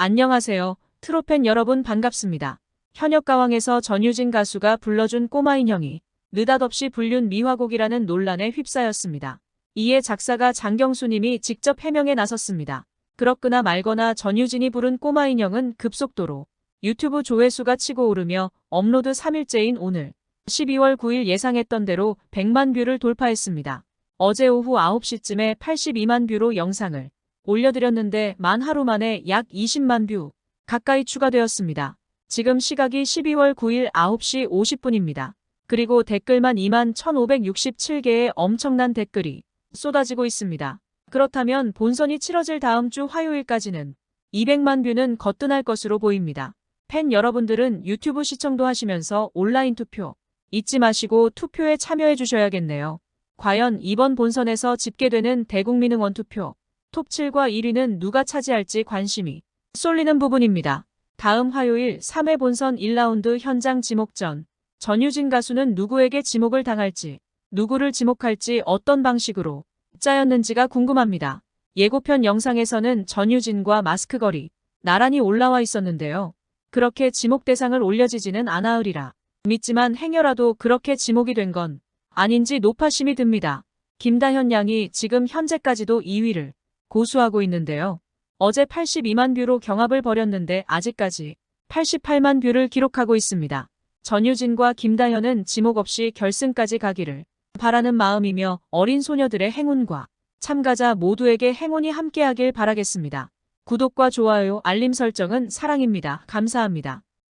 안녕하세요. 트로팬 여러분 반갑습니다. 현역 가왕에서 전유진 가수가 불러준 꼬마 인형이 느닷없이 불륜 미화곡이라는 논란에 휩싸였습니다. 이에 작사가 장경수님이 직접 해명에 나섰습니다. 그렇거나 말거나 전유진이 부른 꼬마 인형은 급속도로 유튜브 조회수가 치고 오르며 업로드 3일째인 오늘 12월 9일 예상했던 대로 100만 뷰를 돌파했습니다. 어제 오후 9시쯤에 82만 뷰로 영상을 올려드렸는데 만 하루 만에 약 20만 뷰 가까이 추가되었습니다. 지금 시각이 12월 9일 9시 50분입니다. 그리고 댓글만 2만 1567개의 엄청난 댓글이 쏟아지고 있습니다. 그렇다면 본선이 치러질 다음 주 화요일까지는 200만 뷰는 거뜬할 것으로 보입니다. 팬 여러분들은 유튜브 시청도 하시면서 온라인 투표 잊지 마시고 투표에 참여해 주셔야겠네요. 과연 이번 본선에서 집계되는 대국민응원 투표 톱7과 1위는 누가 차지할지 관심이 쏠리는 부분입니다. 다음 화요일 3회 본선 1라운드 현장 지목전 전유진 가수는 누구에게 지목을 당할지 누구를 지목할지 어떤 방식으로 짜였는지가 궁금합니다. 예고편 영상에서는 전유진과 마스크 거리 나란히 올라와 있었는데요. 그렇게 지목 대상을 올려지지는 않아으리라. 믿지만 행여라도 그렇게 지목이 된 건 아닌지 노파심이 듭니다. 김다현 양이 지금 현재까지도 2위를 고수하고 있는데요. 어제 82만 뷰로 경합을 벌였는데 아직까지 88만 뷰를 기록하고 있습니다. 전유진과 김다현은 지목 없이 결승까지 가기를 바라는 마음이며 어린 소녀들의 행운과 참가자 모두에게 행운이 함께하길 바라겠습니다. 구독과 좋아요, 알림 설정은 사랑입니다. 감사합니다.